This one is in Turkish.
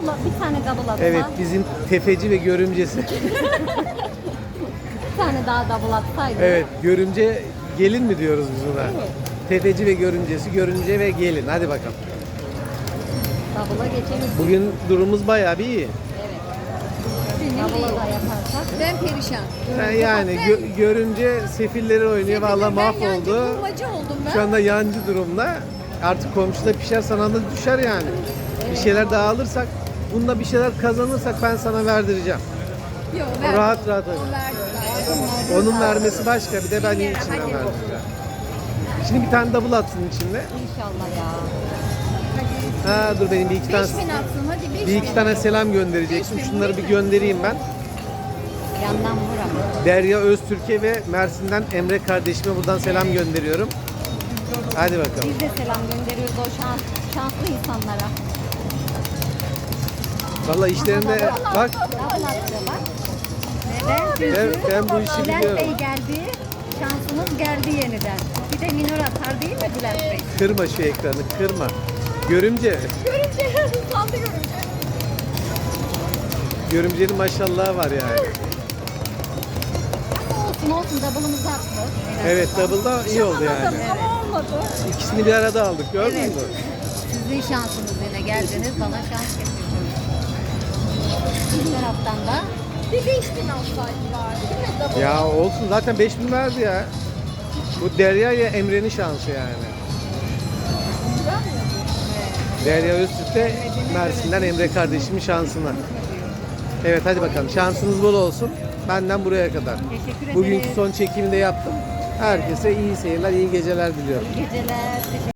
Bir tane double atsa. Evet bizim tefeci ve görümcesi. Bir tane daha double atsaydı. Evet görümce gelin mi diyoruz biz buna? Evet. Tefeci ve görümcesi, görümce ve gelin. Hadi bakalım. Double'a geçelim. Bugün durumumuz bayağı bir iyi. Double'a da yaparsak. Ben perişan. Yani, yani gö- görümce sefilleri oynuyor. Vallahi Ben yancı mahvoldu. bulmacı oldum ben. Şu anda yancı durumda. Artık komşuda pişer sana da düşer yani. Bir şeyler daha bununla bir şeyler kazanırsak ben sana verdireceğim. Yok, verdim. rahat rahat O verdi. Onun vermesi başka, bir de ben içinden verdireceğim. Şimdi bir tane double atsın içinde. İnşallah ya. Ha dur benim bir iki tane 5000 atsın hadi 5000. bir iki tane selam göndereceksin. Şunları bir göndereyim ben. Yandan vur ama. Derya Öztürk'e ve Mersin'den Emre kardeşime buradan selam gönderiyorum. Hadi bakalım. Biz de selam gönderiyoruz o şans, şanslı insanlara. Vallahi işlerinde bak. Neden? ben, ben bu işi Bülent Bey biliyorum. geldi. Şansımız geldi yeniden. Bir de minor atar değil mi Bülent Bey? Kırma şu ekranı kırma. Görümce. Görünce sandı görünce. Görümcenin maşallahı var yani. Olsun olsun double'ımızı attık. Evet double'da iyi oldu yani. Ama olmadı. İkisini bir arada aldık gördün mü? Sizin şansınız yine geldiniz bana şans getirdiniz. Taraftan da Bir 5000 alsaydı bari. Değil mi? Ya olsun zaten 5000 verdi ya. Bu Derya ya Emre'nin şansı yani. Derya Öztürk de Mersin'den Emre kardeşimin şansına. Evet hadi bakalım şansınız bol olsun. Benden buraya kadar. teşekkür. Bugünkü son çekimini de yaptım. Herkese iyi seyirler, iyi geceler diliyorum. İyi geceler. Teşekkür